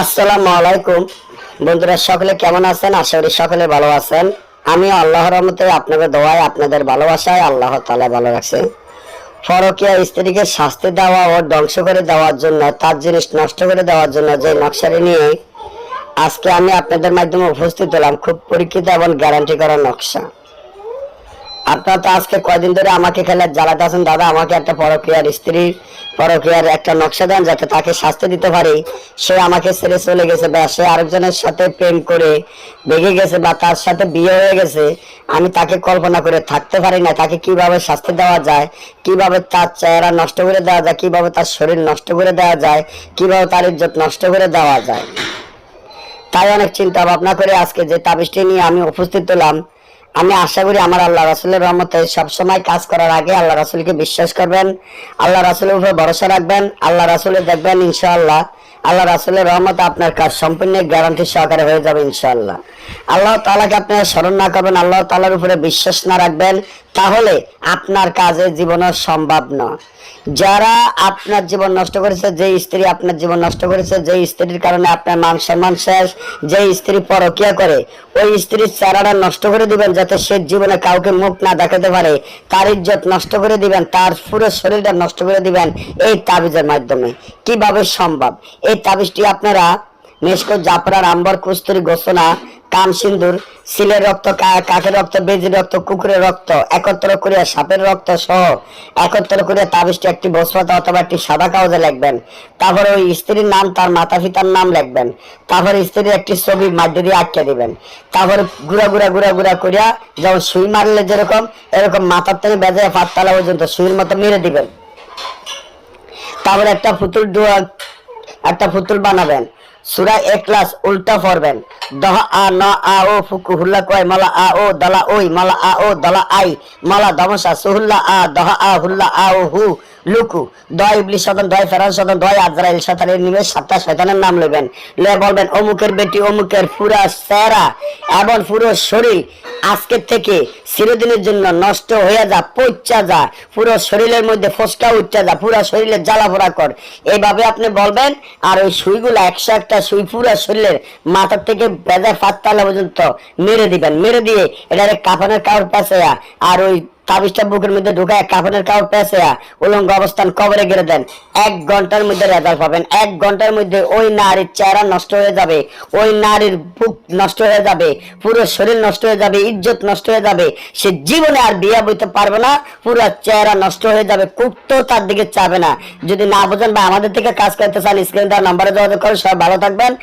আসসালামু আলাইকুম। বন্ধুরা, সকলে কেমন আছেন? আশা করি সকলে ভালো আছেন। আমি আল্লাহর রহমতে আপনাদের দোয়ায়, আপনাদের ভালোবাসায় আল্লাহ তালা ভালো রাখছে। ফরকিয়া স্ত্রীকে শাস্তি দেওয়া ও ধ্বংস করে দেওয়ার জন্য, তার জিনিস নষ্ট করে দেওয়ার জন্য যে নকশাটি নিয়ে আজকে আমি আপনাদের মাধ্যমে উপস্থিত হলাম, খুব পরীক্ষিত এবং গ্যারান্টি করা নকশা। আপনারা তো আজকে কয়দিন ধরে আমাকে খেলে জ্বালাতে আছেন, দাদা? আমাকে একটা পরক্রিয়ার স্ত্রী পরক্রিয়ার একটা নকশা দেন যাতে তাকে শাস্তি দিতে পারি। সে আমাকে ছেড়ে চলে গেছে বা সে আরেকজনের সাথে প্রেম করে বেগে গেছে বা তার সাথে বিয়ে হয়ে গেছে, আমি তাকে কল্পনা করে থাকতে পারি না। তাকে কীভাবে শাস্তি দেওয়া যায়? কীভাবে তার চেহারা নষ্ট করে দেওয়া যায়? কীভাবে তার শরীর নষ্ট করে দেওয়া যায়? কীভাবে তার ইজ্জত নষ্ট করে দেওয়া যায়? তাই অনেক চিন্তা ভাবনা করে আজকে যে তাবিজটি নিয়ে আমি উপস্থিত হলাম আমি আশা করি আমার আল্লাহ রাসুলের রহমতে সবসময় কাজ করার আগে আল্লাহ রাসুলকে বিশ্বাস করবেন, আল্লাহ রাসুলের উপরে ভরসা রাখবেন, আল্লাহ রাসুলে দেখবেন ইনশাআল্লাহ, আল্লাহ রাসুলের রহমত আপনার কাজ সম্পূর্ণ গ্যারান্টি সহকারে হয়ে যাবে ইনশাআল্লাহ। আল্লাহ তালাকে আপনার স্মরণ না করবেন, আল্লাহ তালার উপরে বিশ্বাস না রাখবেন তাহলে আপনার কাজে জীবনও সম্ভব নয় যারা আপনার জীবন নষ্ট করেছে যে স্ত্রী আপনার জীবন নষ্ট করেছে যে স্ত্রীর কারণে আপনার মান সম্মান শেষ যে স্ত্রী পরকিয়া করে, ওই স্ত্রীর চেহারাটা নষ্ট করে দিবেন যাতে সে জীবনে কাউকে মুখ না দেখাতে পারে, তার ইজ্জত নষ্ট করে দিবেন, তার পুরো শরীরটা নষ্ট করে দিবেন এই তাবিজের মাধ্যমে। কীভাবে সম্ভব? এই তাবিজটি আপনারা মেশকো জাফরার আম্বর কুস্তুরি গোসনা কাম সিন্দুর, সিলের রক্ত কাকের রক্ত, বেজির রক্ত, কুকুরের রক্ত, একত্র করে সাপের রক্ত সহ একত্র করে তাবিজটি একটি বসপাতা অথবা একটি সাদা কাগজে লিখবেন। তারপরে ওই স্ত্রীর নাম, তার মাতা পিতার নাম লিখবেন। তারপরে স্ত্রীর একটি ছবি মাধ্যে দিয়ে আটকে দিবেন। তারপরে গুড়া গুড়া গুড়া গুড়া করিয়া যেমন সুই মারলে যেরকম, এরকম মাথার থেকে বেজে পাততলা পর্যন্ত সুইয়ের মতো মেরে দিবেন। তারপরে একটা পুতুল একটা পুতুল বানাবেন। সুরা উল্টা পড়বেন। দহ আ, ন আ, ও, ফুকু, হুল্লা, কয়, মালা, আ, ও, দলা, ওই, মালা, আ, ও, দলা, আই, মালা, দমসা, সুহুল্লা, আ, দহ আ, হুল্লা, আ, ও, হু, লুকু। দয় ইবলি সদন দয় ফেরান সদন দয় আজরাইল সাতটা শয়তানের নাম লে বলবেন, অমুকের বেটি, অমুকের পুরা চেহারা এবং পুরো শরীর আজকের থেকে চিরদিনের জন্য নষ্ট হয়ে যা পচা যা, পুরো শরীরের মধ্যে ফসকা উঠা যা, পুরো শরীরে জ্বালা পোড়া কর। এইভাবে আপনি বলবেন, আর ওই সুইগুলো একশো সুই পুরা শরীরের মাথার থেকে বেজা ফাততালা পর্যন্ত মেরে দিবেন। মেরে দিয়ে এটা কাফানের কাপড় পাশে আর ওই তাবিজটা বুকের মধ্যে ঢুকায় কাফনের কাউর পেঁচে উলঙ্গ অবস্থান কবরে গেড়ে দেন। এক ঘণ্টার মধ্যে রেজাল্ট পাবেন। এক ঘণ্টার মধ্যে ওই নারীর চেহারা নষ্ট হয়ে যাবে। ওই নারীর বুক নষ্ট হয়ে যাবে। পুরো শরীর নষ্ট হয়ে যাবে। ইজ্জত নষ্ট হয়ে যাবে। সে জীবনে আর বিয়া বইতে পারবে না। পুরো চেহারা নষ্ট হয়ে যাবে। কুত্তো তার দিকে চাবে না। যদি না বোঝেন বা আমাদের থেকে কাজ করতে চান, স্ক্রিন দেওয়ার নাম্বারে যোগাযোগ করে সবাই ভালো থাকবেন।